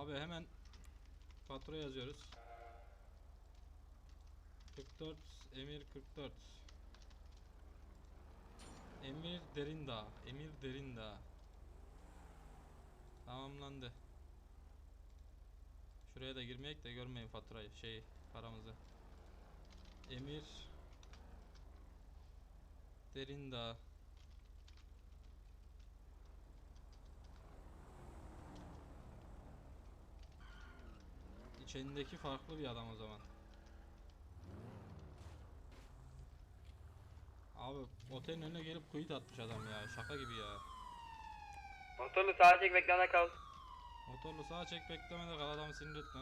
Abi hemen fatura yazıyoruz. 44 Emir 44 Emir Derindağ Emir Derindağ Tamamlandı. Şuraya da girmeyek de görmeyin faturayı şey paramızı. Emir Derindağ İçindeki farklı bir adam o zaman. Abi otelin önüne gelip kuyut atmış adam ya. Şaka gibi ya. Motorlu sağa çek bekleme kal. Motorlu sağa çek beklemede kal adamı sinir etme.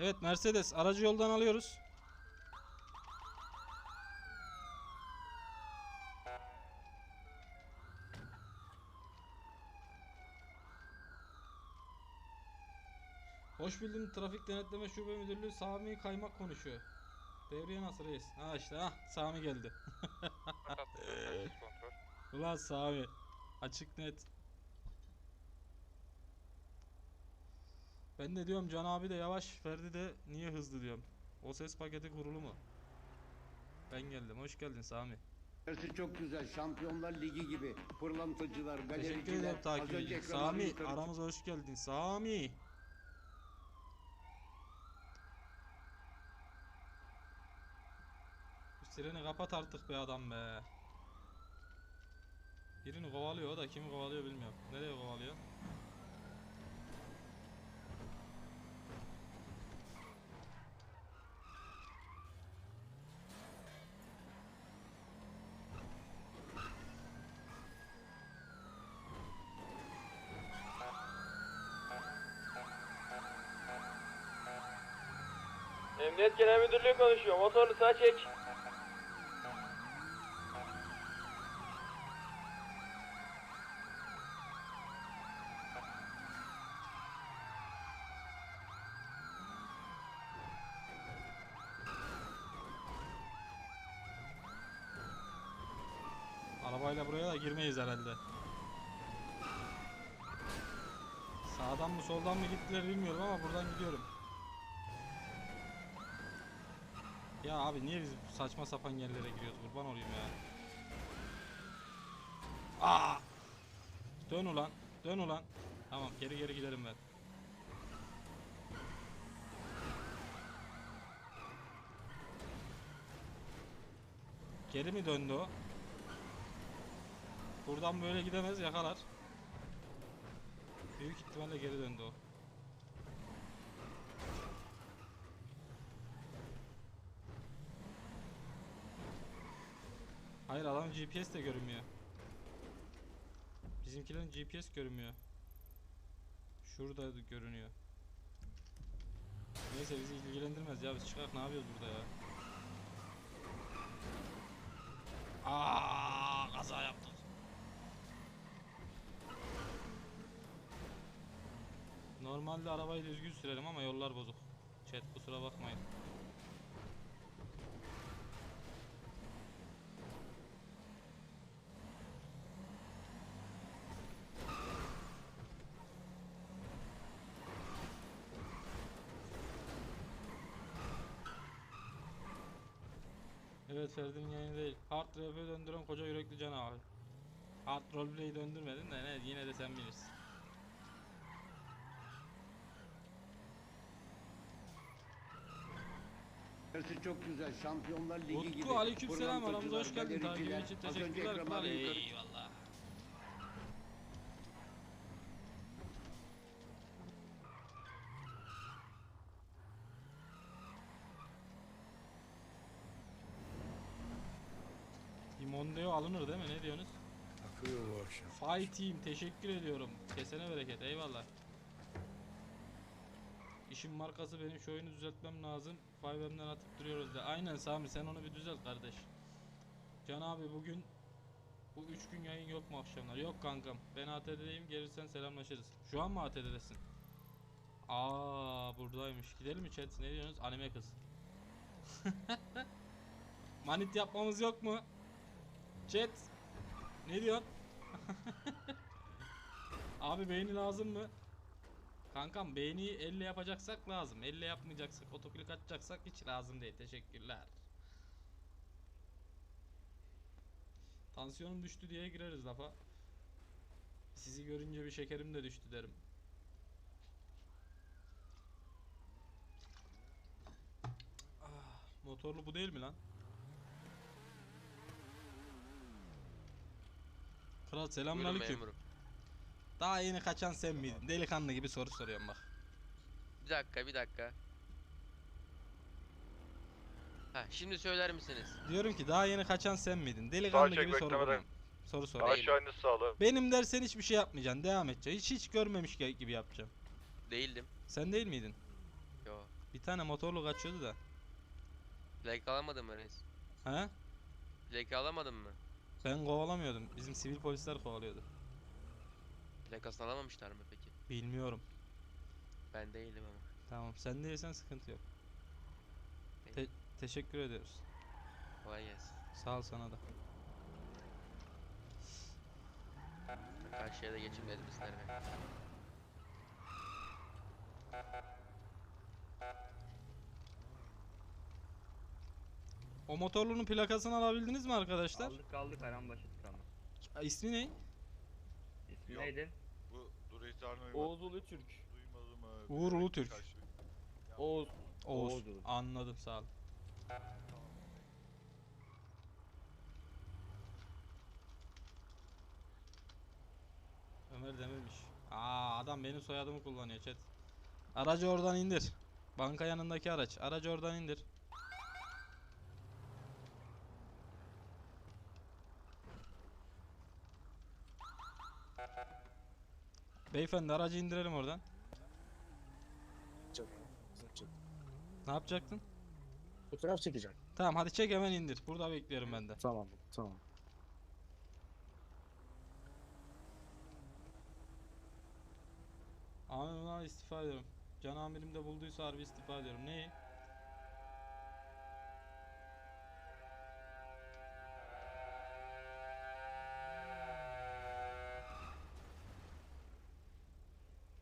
Evet Mercedes aracı yoldan alıyoruz. Hoş buldum Trafik Denetleme Şube Müdürlüğü Sami Kaymak konuşuyor. Devriye nasıl reis? Ha işte ha Sami geldi. Ulan Sami. Açık net. Ben de diyorum Can abi de yavaş, Ferdi de niye hızlı diyorum. O ses paketi kurulu mu? Ben geldim. Hoş geldin Sami. Dersi çok güzel. Şampiyonlar Ligi gibi. Pırlantacılar, galericiler. Teşekkür ederim takip Sami aramıza hoş geldin. Sami. Sireni kapat artık be adam be. Birini kovalıyor da kimi kovalıyor bilmiyorum. Nereye kovalıyor? Emniyet Genel Müdürlüğü konuşuyor. Motorlu sağa çek. Arabayla buraya da girmeyiz herhalde. Sağdan mı soldan mı gittiler bilmiyorum ama buradan gidiyorum. Ya abi niye biz saçma sapan yerlere giriyoruz kurban olayım ya. Aa! Dön ulan. Dön ulan. Tamam geri geri giderim ben. Geri mi döndü o? Buradan böyle gidemez yakalar. Büyük ihtimalle geri döndü o. Hayır adam GPS de görünmüyor. Bizimkilerin GPS görünmüyor. Şurada görünüyor. Neyse bizi ilgilendirmez ya biz çıkak ne yapıyoruz burada ya. Aa, kaza yaptık. Normalde arabayı düzgün sürerim ama yollar bozuk. Chat kusura bakmayın. Evet Ferdi'nin yayını değil. Hard RP döndüren koca yürekli can abi. Hard roleplay'i döndürmedin de ne yine de sen bilirsin. Dersi çok güzel. Şampiyonlar Ligi Utku, gibi. aleykümselam, aramıza hoş geldin. Takibin için teşekkürler. yukarı- Eyvallah. Bir Mondeo alınır değil mi? Ne diyorsunuz? Akıyor bu akşam. Fight Team teşekkür ediyorum. Kesene bereket eyvallah. İşin markası benim şu oyunu düzeltmem lazım. Five'mden atıp duruyoruz da. Aynen Sami sen onu bir düzelt kardeş. Can abi bugün bu 3 gün yayın yok mu akşamlar? Yok kankam. Ben ATD'deyim. Gelirsen selamlaşırız. Şu an mı ATD'desin? Aa buradaymış. Gidelim mi chat? Ne diyorsunuz? Anime kız. Manit yapmamız yok mu? Chat. Ne diyorsun? Abi beğeni lazım mı? Kankam beğeniyi elle yapacaksak lazım. Elle yapmayacaksak, otoklik atacaksak hiç lazım değil. Teşekkürler. Tansiyonum düştü diye gireriz lafa. Sizi görünce bir şekerim de düştü derim. Ah, motorlu bu değil mi lan? Kral selamünaleyküm. Daha yeni kaçan sen miydin? Delikanlı gibi soru soruyorum bak. Bir dakika bir dakika. Ha şimdi söyler misiniz? Diyorum ki daha yeni kaçan sen miydin? Delikanlı çek, gibi soru beklemeden. soruyorum. Soru soruyorum. Aşağı iniş sağlı. Benim dersen hiçbir şey yapmayacaksın. Devam edeceksin. Hiç hiç görmemiş gibi yapacağım. Değildim. Sen değil miydin? Yo. Bir tane motorlu kaçıyordu da. Plaka alamadın mı reis? He? Plaka alamadın mı? Ben kovalamıyordum. Bizim sivil polisler kovalıyordu. Plakasını alamamışlar mı peki? Bilmiyorum. Ben değildim ama. Tamam. Sen değilsen sıkıntı yok. Te- teşekkür ediyoruz. Kolay gelsin. Sağ ol sana da. Karşıya da geçin etmesinler beni. O motorlunun plakasını alabildiniz mi arkadaşlar? Aldık aldık Aranbaşı tıkandı. Aa, İsmi ne? Yok. neydi? Bu dur ihtarını Oğuz Ulu Türk. duymadım abi. Uğur Ulutürk. Oğuz. Oğuz. Oğuz. Anladım sağ ol. Ömer Demirmiş. Aa adam benim soyadımı kullanıyor chat. Aracı oradan indir. Banka yanındaki araç. Aracı oradan indir. Beyefendi aracı indirelim oradan. Ne yapacaktın? Fotoğraf çekeceğim. Tamam hadi çek hemen indir. Burada bekliyorum ben de. Tamam, tamam. Amirim istifa ediyorum. Can amirim de bulduysa harbi istifa ediyorum. Neyi?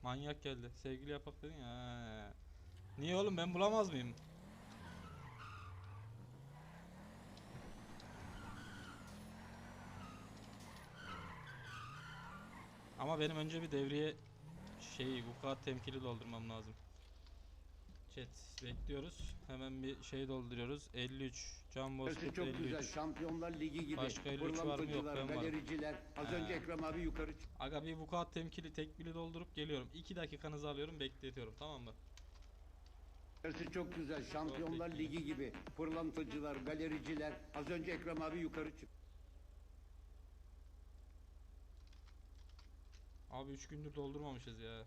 Manyak geldi. Sevgili yapak dedin ya. Niye oğlum ben bulamaz mıyım? Ama benim önce bir devriye şey vukuat temkili doldurmam lazım. Chat bekliyoruz. Hemen bir şey dolduruyoruz. 53 Can Bozkurt çok 53. güzel. Şampiyonlar Ligi gibi. Başka 53 var mı? Yok, ben varım. galericiler. Az önce. Ekrem abi yukarı çıktı. Aga bir vukuat temkili tekbili doldurup geliyorum. 2 dakikanızı alıyorum bekletiyorum tamam mı? Burası çok güzel. Şampiyonlar bekleyin. Ligi gibi. Pırlantacılar, galericiler. Az önce Ekrem abi yukarı çıktı. Abi 3 gündür doldurmamışız ya.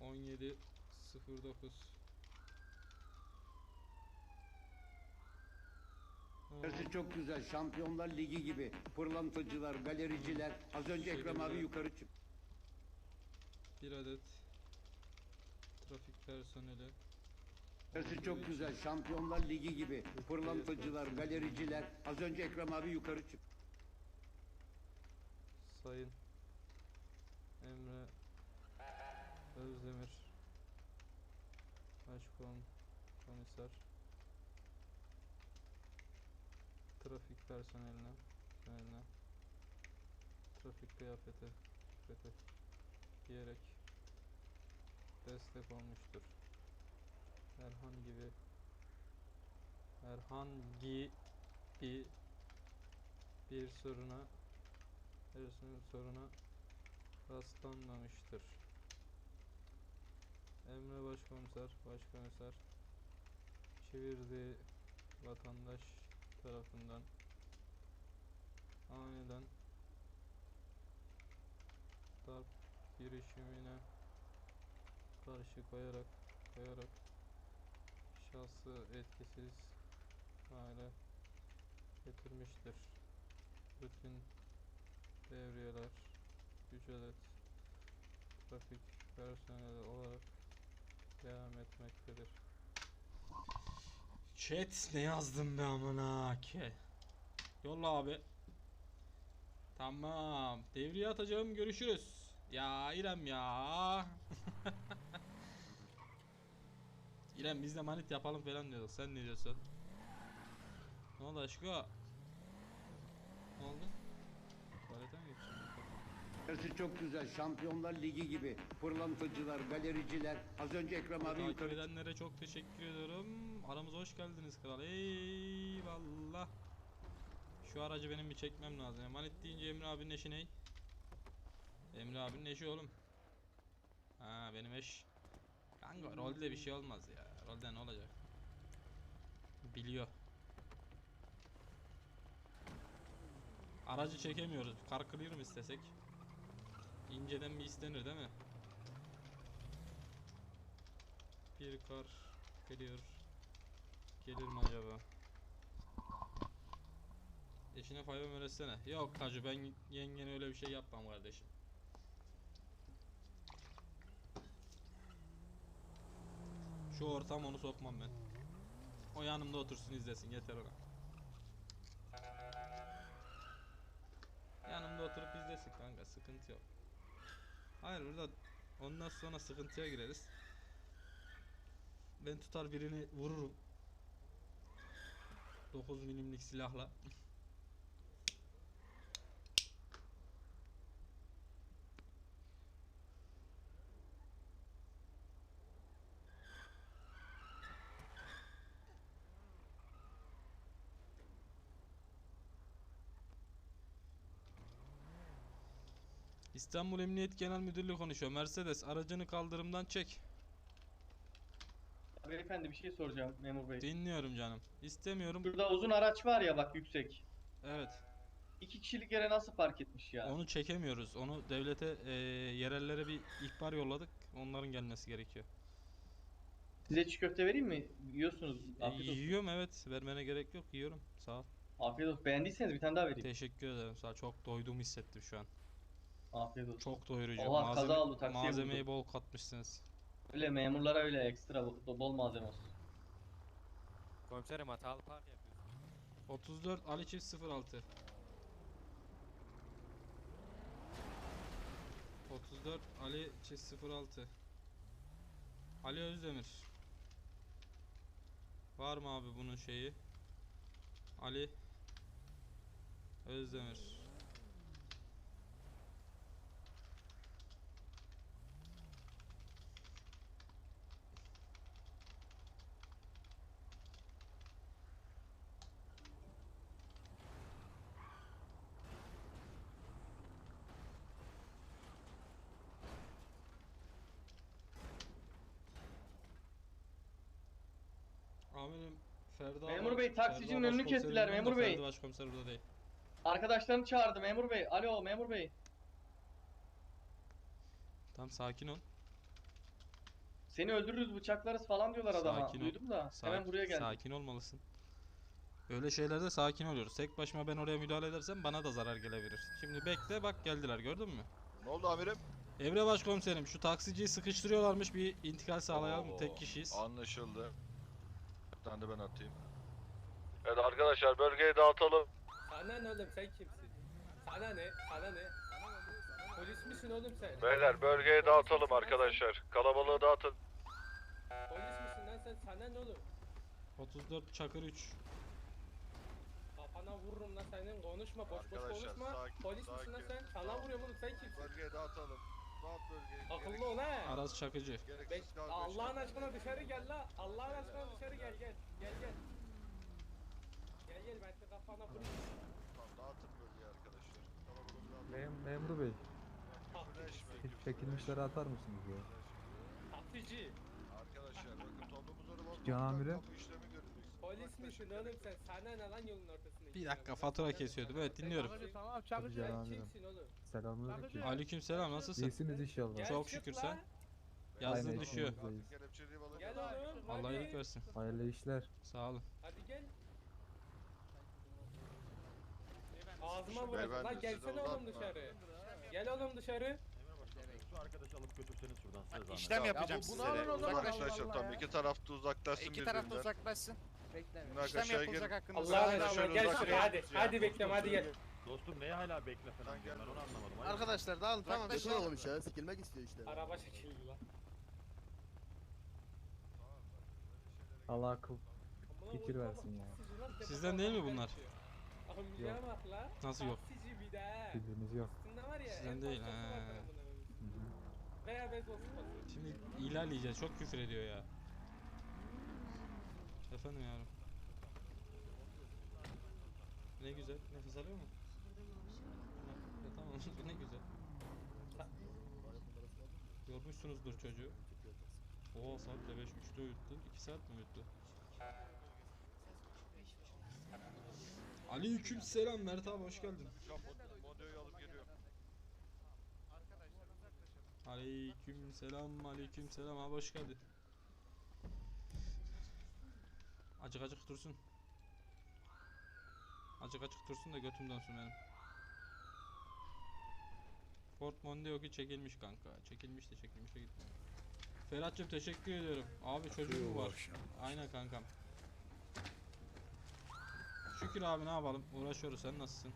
17 09 Burası çok güzel. Şampiyonlar Ligi gibi. Pırlantacılar, galericiler. Az önce Ekrem abi yukarı çıktı. Bir adet trafik personeli. Burası çok güzel. Şampiyonlar Ligi gibi. Pırlantacılar, galericiler. Az önce Ekrem abi yukarı çıktı. Sayın Emre Özdemir Başkom Komiser Trafik personeline personeline trafik kıyafeti kıyafeti giyerek destek olmuştur. Herhangi bir herhangi bir bir soruna Ersin'in soruna rastlanmamıştır. Emre Başkomiser, Başkomiser çevirdiği vatandaş tarafından aniden darp girişimine karşı koyarak koyarak şahsı etkisiz hale getirmiştir. Bütün devriyeler, gücelet, trafik personeli olarak devam etmektedir. Chat ne yazdım be amına ki? Yolla abi. Tamam. Devriye atacağım. Görüşürüz. Ya İrem ya. İrem biz de manit yapalım falan diyorduk. Sen ne diyorsun? Ne oldu aşkım? Ne oldu? Mi? İçerisi çok güzel. Şampiyonlar Ligi gibi. Pırlantacılar, galericiler. Az önce Ekrem abi Takip yukarı edenlere çok teşekkür ediyorum. Aramıza hoş geldiniz kral. Eyvallah. Şu aracı benim bir çekmem lazım. Emanet deyince Emre abinin eşi ney? Emre abinin eşi oğlum. Ha benim eş. Kanka rolde bir şey olmaz ya. Rolde ne olacak? Biliyor. Aracı çekemiyoruz. Kar clear mı istesek? İnceden bir istenir değil mi? Bir kar geliyor. Gelir mi acaba? Eşine fayda öğretsene. Yok Tacı ben yengene öyle bir şey yapmam kardeşim. Şu ortam onu sokmam ben. O yanımda otursun izlesin yeter ona. Yanımda oturup izlesin kanka sıkıntı yok. Hayır burada ondan sonra sıkıntıya gireriz. Ben tutar birini vururum. 9 milimlik silahla. İstanbul Emniyet Genel Müdürlüğü konuşuyor. Mercedes aracını kaldırımdan çek. Beyefendi bir şey soracağım memur bey. Dinliyorum canım. İstemiyorum. Şurada uzun araç var ya bak yüksek. Evet. İki kişilik yere nasıl park etmiş ya? Onu çekemiyoruz. Onu devlete eee, yerellere bir ihbar yolladık. Onların gelmesi gerekiyor. Size çiğ köfte vereyim mi? Yiyorsunuz. E, Afiyet olsun. yiyorum evet. Vermene gerek yok. Yiyorum. Sağ ol. Afiyet olsun. Beğendiyseniz bir tane daha vereyim. Teşekkür ederim. Sağ ol. Çok doyduğumu hissettim şu an. Afiyet olsun. Çok doyurucu. Oha, kaza oldu, taksiye malzemeyi vurdu. bol katmışsınız. Öyle memurlara öyle ekstra bol bol malzeme olsun. Komiserim hatalı park yapıyorsun. 34 Ali çift 06. 34 Ali çift 06. Ali Özdemir. Var mı abi bunun şeyi? Ali Özdemir. Amirim Ferda Memur bey, taksicinin önünü başkomiserim kestiler, memur bey. Ferdi başkomiser burada değil. Arkadaşlarını çağırdı memur bey. Alo memur bey. Tamam sakin ol. Seni öldürürüz bıçaklarız falan diyorlar adama. Sakin ol. Duydum da. Sak- Hemen buraya geldim. Sakin olmalısın. Öyle şeylerde sakin oluyoruz. Tek başıma ben oraya müdahale edersem bana da zarar gelebilir. Şimdi bekle bak geldiler gördün mü? Ne oldu amirim? Emre başkomiserim şu taksiciyi sıkıştırıyorlarmış bir intikal sağlayalım Oo, tek kişiyiz. Anlaşıldı. Tane de ben atayım. Evet arkadaşlar bölgeyi dağıtalım. Sana ne oğlum sen kimsin? Sana ne? Sana ne? Polis misin oğlum sen? Beyler bölgeyi dağıtalım arkadaşlar. Kalabalığı dağıtın. Polis misin lan sen? Sana ne oğlum? 34 Çakır 3. Kafana vururum lan senin konuşma boş boş Arkadaşlar, konuşma. sakin, Polis misin lan sakin. sen? Sana Tamam. vuruyorum oğlum sen kimsin? Bölgeyi dağıtalım. Dağıt bölgeyi. Akıllı ol ha. Aras Çakıcı. Gereksiz Bek- kavga Allah'ın aşkına dışarı gel la. Allah'ın aşkına dışarı gel gel. Gel gel. Gel gel ben de kafana vurayım. Tamam, dağıtın bölgeyi arkadaşlar. Kalabalığı dağıtın. Mem memur bey, Küfürleşme, çek- küfürleşme. çekilmişleri atar mısınız ya? Taksici. Arkadaşlar bakın toplumunuzu bozmaktan Can amirim. kamu işlemi. Polis misin oğlum sen? Sana ne lan yolun ortasında? Bir dakika fatura kesiyordum. Evet dinliyorum. Tamam Tabii Sen kimsin oğlum? Selamünaleyküm. Aleykümselam nasılsın? İyisiniz inşallah. Gel Çok çık şükür sen. Yazdığın Aynen, düşüyor. Artık kelepçeliği balık Gel oğlum. Allah hadi. iyilik versin. Hayırlı işler. Sağ olun. Hadi gel. Ağzıma vurasın Beyefendi, lan siz gelsene oğlum dışarı. Gel oğlum dışarı. İşlem yapacağım Bu- bunu size alın o zaman. Uzaklaşın. Arkadaşlar tamam iki taraf da uzaklaşsın İki taraf da birbirinden. Uzaklaşsın. Bunlar İşlem yapılacak gelin. hakkınızda. Allah'ın Şöyle aşkına gel şuraya hadi. Hadi bekleme hadi gel. Dostum neye hala bekle falan ben onu anlamadım. Arkadaşlar dağılın tamam. Beton olmuş ya. Sikilmek istiyor işte. Araba çekildi lan. Allah akıl. Fikir versin ya. taksici lan, Sizden değil mi bunlar? la. Nasıl yok? Bir de. Bildiğiniz yok. Var ya. Sizden en değil, var. Veya sopası. Şimdi ilerleyeceğiz. Çok küfür ediyor ya. Efendim yavrum. Ne güzel. Nefes alıyor mu? Ya tamam ne güzel. Yormuşsunuzdur çocuğu. Oo saat de 5 3'te uyuttu. 2 saat mi uyuttu? Aleyküm selam Mert abi hoş geldin. Geliyorum. Aleyküm selam aleyküm selam abi hoş geldin. Acık acık dursun. Acık acık dursun da götüm dönsün benim. Ford Mondeo ki çekilmiş kanka. Çekilmiş de çekilmiş de gitmiyor. Ferhat'cığım teşekkür ediyorum. Abi çocuk mu var? Aynen kankam. Şükür abi ne yapalım? Uğraşıyoruz sen nasılsın?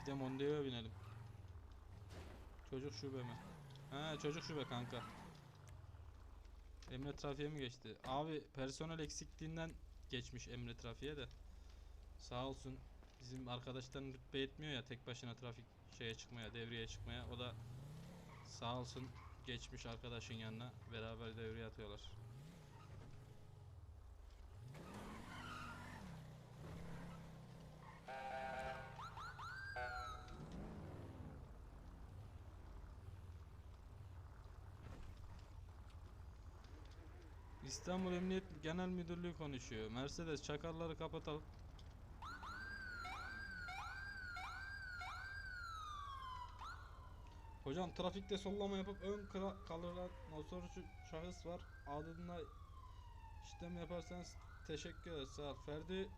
Bir de Mondeo'ya binelim. Çocuk şube mi? He çocuk şube kanka. Emre trafiğe mi geçti? Abi personel eksikliğinden geçmiş Emre trafiğe de. Sağ olsun bizim arkadaşların rütbe yetmiyor ya tek başına trafik şeye çıkmaya, devreye çıkmaya. O da sağ olsun geçmiş arkadaşın yanına beraber devreye atıyorlar. İstanbul Emniyet Genel Müdürlüğü konuşuyor. Mercedes çakarları kapatalım. Hocam trafikte sollama yapıp ön kalıran motorcu şahıs var. Adına işlem yaparsanız teşekkür ederiz. Sağ ol. Ferdi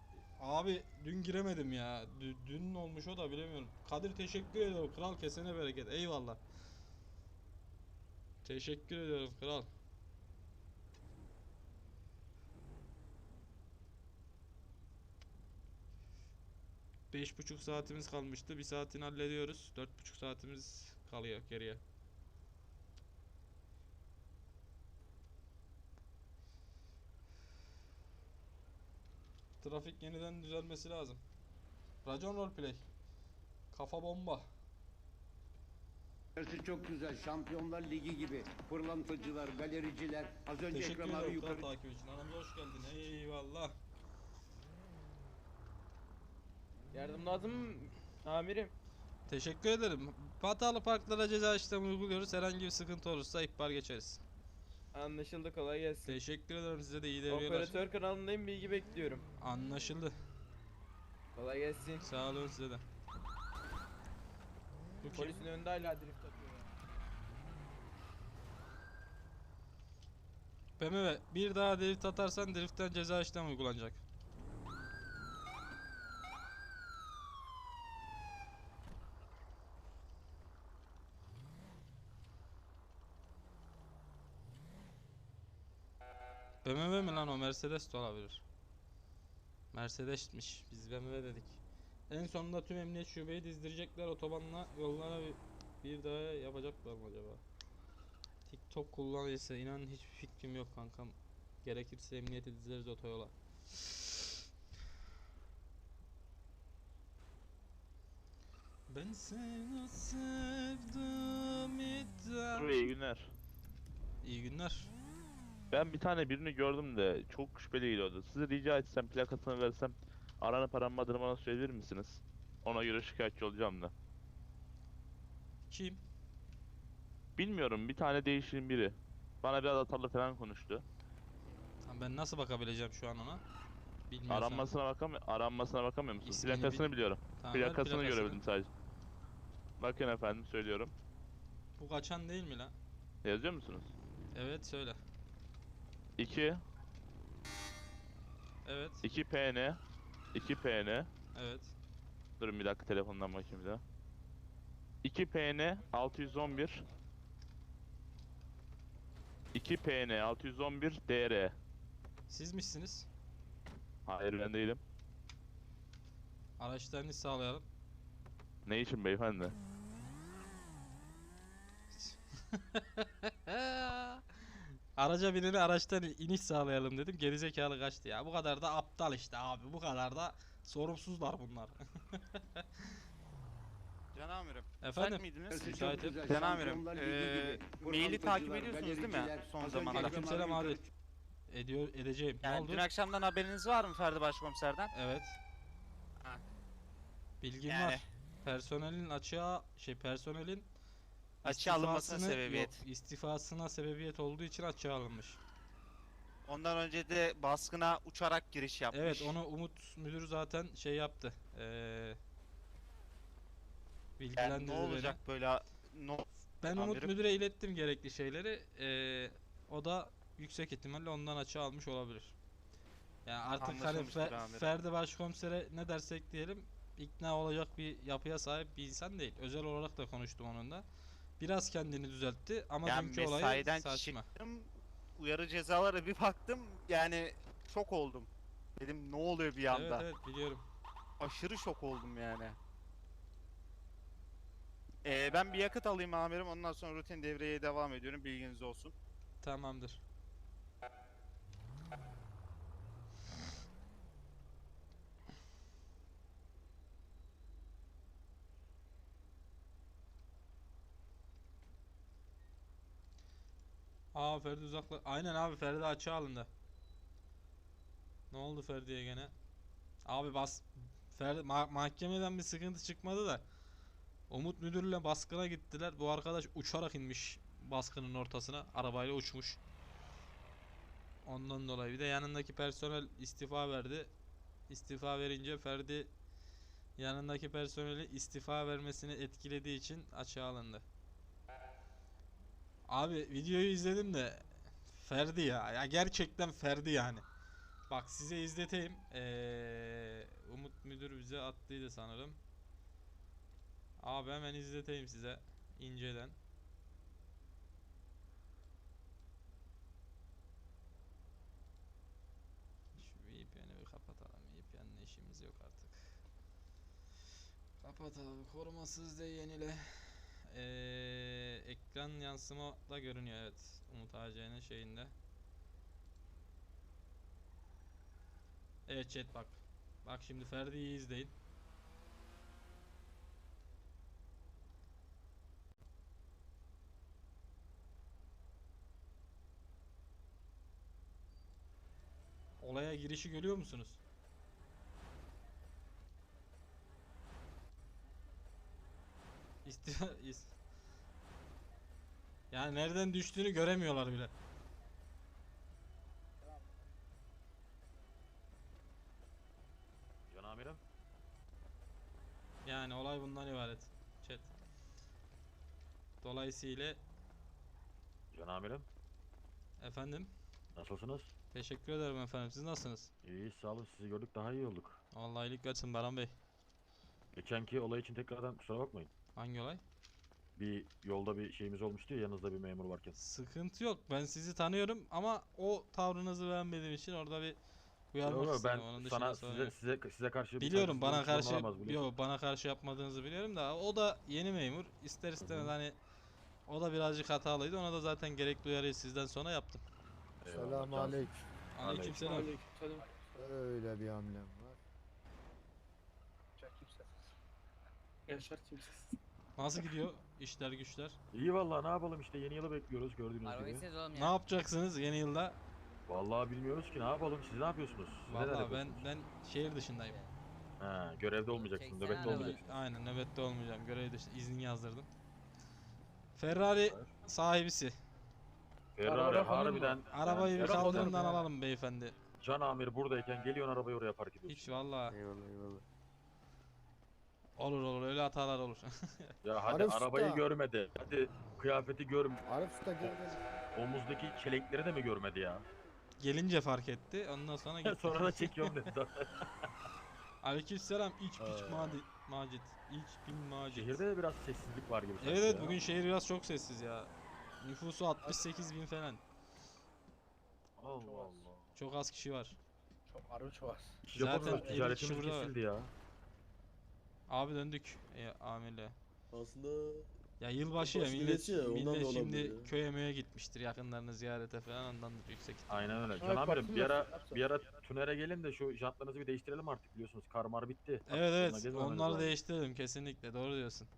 abi dün giremedim ya. Dü- dün olmuş o da bilemiyorum. Kadir teşekkür ediyorum. Kral kesene bereket. Eyvallah. Teşekkür ediyorum kral. Beş buçuk saatimiz kalmıştı. Bir saatini hallediyoruz. Dört buçuk saatimiz kalıyor geriye. Trafik yeniden düzelmesi lazım. Racon roleplay. Kafa bomba. Burası çok güzel. Şampiyonlar Ligi gibi. Pırlantacılar, galericiler. Az önce Teşekkür Ekrem abi ederim yukarı takip için. Anamıza hoş geldin. Eyvallah. Yardım lazım mı amirim? Teşekkür ederim. Hatalı parklara ceza işlemi uyguluyoruz. Herhangi bir sıkıntı olursa ihbar geçeriz. Anlaşıldı kolay gelsin. Teşekkür ederim size de iyi devreler. Operatör kanalındayım bilgi bekliyorum. Anlaşıldı. Kolay gelsin. Sağ olun size de. Bu kim? Polisin önünde hala drift atıyor. BMW bir daha drift atarsan driftten ceza işlem uygulanacak. BMW mi lan o Mercedes de olabilir. Mercedes'miş. Biz BMW dedik. En sonunda tüm emniyet şubeyi dizdirecekler otobanla yollara bir, bir daha yapacaklar mı acaba? TikTok kullanıcısı inan hiçbir fikrim yok kankam. Gerekirse emniyete dizeriz otoyola. Ben seni sevdim iddia. iyi günler. İyi günler. Ben bir tane birini gördüm de çok şüpheli geliyordu. Size rica etsem plakasını versem aranıp aranmadığını bana söyleyebilir misiniz? Ona göre şikayetçi olacağım da. Kim? Bilmiyorum bir tane değişin biri. Bana biraz atarlı falan konuştu. Ha, Ben nasıl bakabileceğim şu an ona? Bilmiyorsam. Aranmasına bakamıyor, aranmasına bakamıyor musun? İsmini Plakasını bil- biliyorum. Tamam, ver plakasını. görebildim sadece. Bakın efendim söylüyorum. Bu kaçan değil mi lan? Yazıyor musunuz? Evet söyle. 2 Evet. 2 PN 2 PN Evet. Durun bir dakika telefondan bakayım bir daha. 2 PN 611 2 PN 611 DR. Siz misiniz? Hayır ben değilim. Araçlarını sağlayalım. Ne için beyefendi? Araca bineni araçtan iniş sağlayalım dedim. Gerizekalı kaçtı ya. Bu kadar da aptal işte abi. Bu kadar da sorumsuzlar bunlar. Can amirim. Efendim? miydiniz? Müsaitim. Can amirim, gibi. maili takip ediyorsunuz değil mi? Son zamanlarda. Aleykümselam abi. Ediyor, edeceğim. ne Yani oldu? dün akşamdan haberiniz var mı Ferdi Başkomiser'den? Evet. Ha. Bilgim Yani. var. Personelin açığa şey personelin Açığa alınmasına istifasını- sebebiyet. Yok, istifasına sebebiyet olduğu için açığa alınmış. Ondan önce de baskına uçarak giriş yapmış. Evet onu Umut müdür zaten şey yaptı. Ee, yani bilgilendirdi ne beni. olacak böyle no Ben Umut amirim? müdüre ilettim gerekli şeyleri. Ee, o da yüksek ihtimalle ondan açığa almış olabilir. Yani artık hani Anlaşılmıştır Fe- amirim. Ferdi Başkomiser'e ne dersek diyelim ikna olacak bir yapıya sahip bir insan değil. Özel olarak da konuştum onunla. Biraz kendini düzeltti ama yani dünkü olay saçma. çıktım. Uyarı cezalara bir baktım yani şok oldum. Dedim ne oluyor bir anda? Evet evet biliyorum. Aşırı şok oldum yani. Ee, ben bir yakıt alayım amirim ondan sonra rutin devreye devam ediyorum bilginiz olsun. Tamamdır. Aa Ferdi uzakla. Aynen abi Ferdi açığa alındı. Ne oldu Ferdi'ye gene? Abi bas Ferdi ma- mahkemeden bir sıkıntı çıkmadı da Umut müdürle baskına gittiler. Bu arkadaş uçarak inmiş baskının ortasına. Arabayla uçmuş. Ondan dolayı bir de yanındaki personel istifa verdi. İstifa verince Ferdi yanındaki personeli istifa vermesini etkilediği için açığa alındı. Abi videoyu izledim de Ferdi ya. Ya gerçekten Ferdi yani. Bak size izleteyim. Ee, Umut müdür bize attıydı sanırım. Abi hemen izleteyim size inceden. Şu VPN'i bir kapatalım. VPN'le işimiz yok artık. Kapat abi. Korumasız da yenile. Ee, ekran yansıma da görünüyor evet. Umut AC'nin şeyinde. Evet chat bak. Bak şimdi Ferdi'yi izleyin. Olaya girişi görüyor musunuz? İstifa is- Yani nereden düştüğünü göremiyorlar bile. Can amirim. Yani olay bundan ibaret. Chat. Dolayısıyla Can amirim. efendim Nasılsınız? teşekkür ederim efendim. Siz nasılsınız? İyi sağ olun sizi gördük daha iyi olduk. Allah iyilik versin Baran Bey. Geçenki olay için tekrardan kusura bakmayın. Hangi olay? Bir yolda bir şeyimiz olmuştu ya yanınızda bir memur varken. Sıkıntı yok. Ben sizi tanıyorum ama o tavrınızı beğenmediğim için orada bir uyarmak Yo, yo, istedim. ben Onun sana size, yok. size size karşı Biliyorum bana karşı yok bana karşı yapmadığınızı biliyorum da o da yeni memur. İster istemez hani o da birazcık hatalıydı. Ona da zaten gerekli uyarıyı sizden sonra yaptım. Selamun aleyküm. Aleykümselam. Aleykümselam. Öyle bir hamlem var. Yaşar kimsesiz. Nasıl gidiyor işler güçler? İyi vallahi ne yapalım işte yeni yılı bekliyoruz gördüğünüz gibi. oğlum Ne yapacaksınız yeni yılda? Vallahi bilmiyoruz ki ne yapalım siz ne yapıyorsunuz? Siz neler Vallahi ben yapıyorsunuz? ben şehir dışındayım. Ha, görevde olmayacaksın, Çeksene nöbette arabayı. olmayacaksın. Aynen nöbette olmayacağım. Görev dışı izin yazdırdım. Ferrari sahibisi. Ferrari Araba falan harbiden Arabayı bir Ferrari kaldırımdan alalım beyefendi. Can amir buradayken geliyorsun arabayı oraya park ediyorsun. Hiç valla Eyvallah eyvallah. Olur olur öyle hatalar olur. Ya hadi Arif arabayı Usta. görmedi. Hadi kıyafeti gör. Arif Usta gel gel. Omuzdaki çelikleri de mi görmedi ya? Gelince fark etti. Ondan sonra gitti. Sonra da çekiyorum dedi. Aleykümselam iç piç Ee. macit. Macit. İç bin macit. Şehirde de biraz sessizlik var gibi sanki Evet evet ya. bugün şehir biraz çok sessiz ya. Nüfusu 68 bin falan. Allah. Allah. Çok az kişi var. Çok harbi çok az. Zaten Japon'la elli ticaretimiz kişi burada var. kesildi ya. Abi döndük e, amirle. Aslında Ya yılbaşı ya Yılbaşı millet, gecesi ya, ondan millet da şimdi olabilir ya. köye möye gitmiştir yakınlarını ziyarete falan ondandır yüksek. ihtimal. Aynen öyle. Evet, Can amirim baktım bir da ara bir ara tünere gelin de şu jantlarınızı bir değiştirelim artık biliyorsunuz karmar bitti. Evet evet gezmemeniz onları lazım. değiştirelim kesinlikle doğru diyorsun.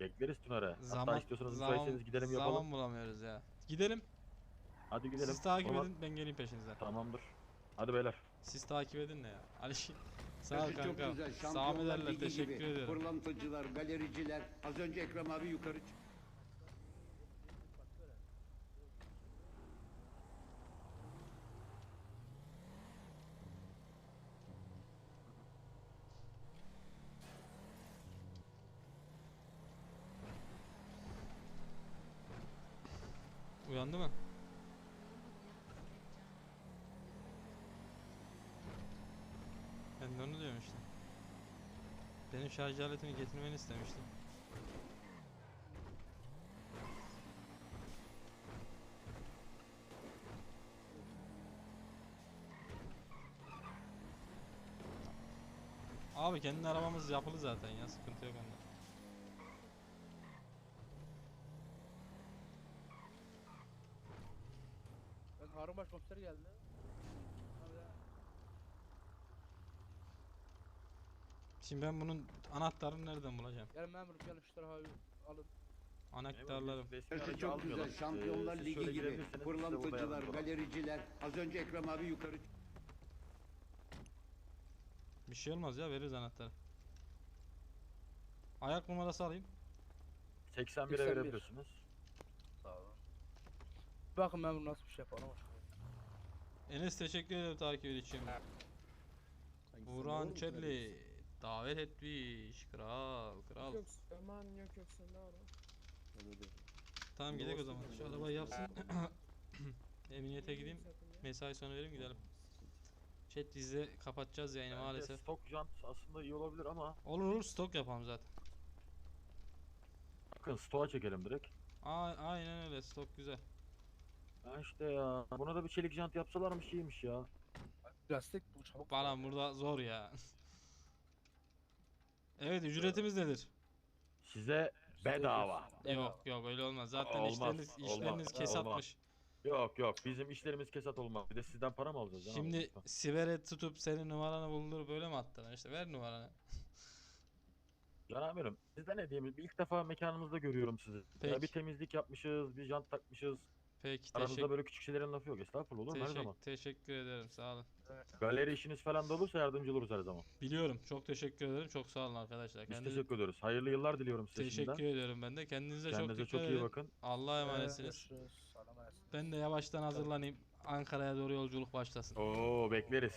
Bekleriz tünere. Hatta Zaman istiyorsanız zaman, müsaitseniz gidelim zaman yapalım. bulamıyoruz ya. Gidelim. Hadi gidelim. Siz takip Tamam. edin ben geleyim peşinizden. Tamamdır. Hadi beyler. Siz takip edin ne ya? Ali sağ ol Burası çok kanka. güzel. Ligi teşekkür gibi. ederim. Pırlantacılar, galericiler. Az önce Ekrem abi yukarı çıktı. Uyandı mı? Ben de onu diyorum işte. Benim şarj aletimi getirmeni istemiştim. Abi kendi arabamız yapılı zaten ya sıkıntı yok onda. Harun Başkomiser geldi. Şimdi ben bunun anahtarını nereden bulacağım? Gel memurum gelin şu tarafa bir alın. Anahtarlarım. Burası çok güzel. Şampiyonlar Ligi gibi. Pırlantacılar, galericiler. Az önce Ekrem abi yukarı. Bir şey olmaz ya veririz anahtarı. Ayak numarası alayım. 81'e 81. verebiliyorsunuz. Sağ olun. Bakın memurum nasıl bir şey yapalım. Enes teşekkür ederim takip için. Buran Çelli davet etmiş. Kral, kral. Aman yok yok sen ne var? Tamam gidelim o zaman. Şu arabayı yapsın. Emniyete gideyim. Mesai sonu vereyim gidelim. Chat bizde kapatacağız yayını Bence maalesef. Stok jant aslında iyi olabilir ama Olur olur stok yapalım zaten. bakın stoğa çekelim direkt. A aynen öyle stok güzel. Ha işte ya. Buna da bir çelik jant yapsalarmış iyiymiş ya. Plastik bu çabuk. Bana burada zor ya. evet ücretimiz nedir? Size bedava. Yok yok öyle olmaz. Zaten Olmaz, işleriniz olmaz, işleriniz olmaz. kesatmış. Yok yok bizim işlerimiz kesat olmaz. Bir de sizden para mı alacağız? canım? Şimdi sivere tutup senin numaranı buldur böyle mi attılar işte ver numaranı. Can amirim sizden ne diyeyim? İlk defa mekanımızda görüyorum sizi. Peki. Ya bir temizlik yapmışız, bir jant takmışız. Peki Aranızda teşekkür, böyle küçük şeylerin lafı yok. Estağfurullah olur mu her zaman? teşekkür ederim sağ olun. Galeri işiniz falan da olursa yardımcı oluruz her zaman. Biliyorum çok teşekkür ederim çok sağ olun arkadaşlar. Biz Kendinize teşekkür ediyoruz. Hayırlı yıllar diliyorum size teşekkür şimdiden. ediyorum ben de. Kendinize, çok Kendinize dikkat çok iyi edin. bakın. Allah'a emanetsiniz. Görüşürüz. Ben de yavaştan hazırlanayım. Ankara'ya doğru yolculuk başlasın. Oo bekleriz.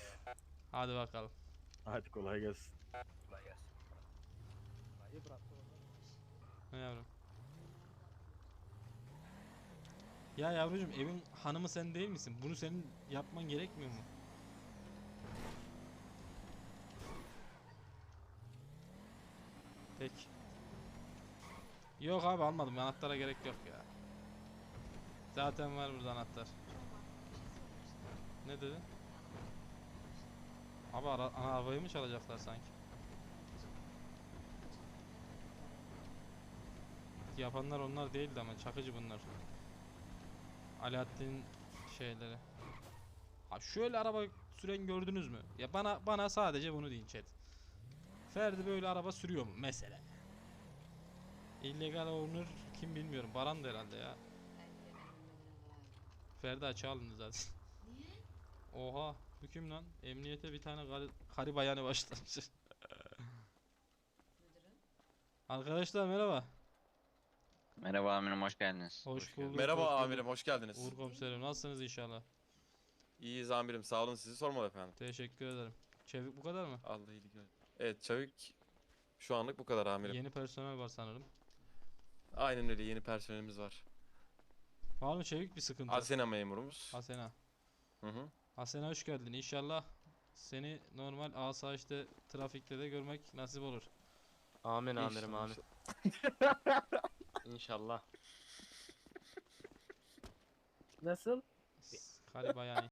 Hadi bakalım. Hadi kolay gelsin. Kolay gelsin. Ne yavrum? Ya yavrucuğum evin hanımı sen değil misin? Bunu senin yapman gerekmiyor mu? Peki. Yok abi almadım. Anahtara gerek yok ya. Zaten var burada anahtar. Ne dedin? Abi ara ana arabayı mı çalacaklar sanki? Yapanlar onlar değildi ama çakıcı bunlar. Alaaddin şeyleri. Ha şöyle araba süren gördünüz mü? Ya bana bana sadece bunu deyin chat. Ferdi böyle araba sürüyor mu mesela? Illegal owner kim bilmiyorum. Baran da herhalde ya. Ferdi açığa alındı zaten. Oha. Kim lan? Emniyete bir tane karı, karı bayanı başlamış. Arkadaşlar merhaba. Merhaba amirim hoş geldiniz. Hoş bulduk. Merhaba hoş amirim, hoş geldiniz. Uğur komiserim nasılsınız inşallah? İyiyiz amirim, sağ olun sizi sormalı efendim. Teşekkür ederim. Çevik bu kadar mı? Allah iyilik. Evet, Çavik şu anlık bu kadar amirim. Yeni personel var sanırım. Aynen öyle, yeni personelimiz var. Var mı Çevik bir sıkıntı? Asena memurumuz. Asena. Hı hı. Asena hoş geldin. İnşallah seni normal asayişte trafikte de görmek nasip olur. Amin amirim, amin. İnşallah. Nasıl? Hadi bayani.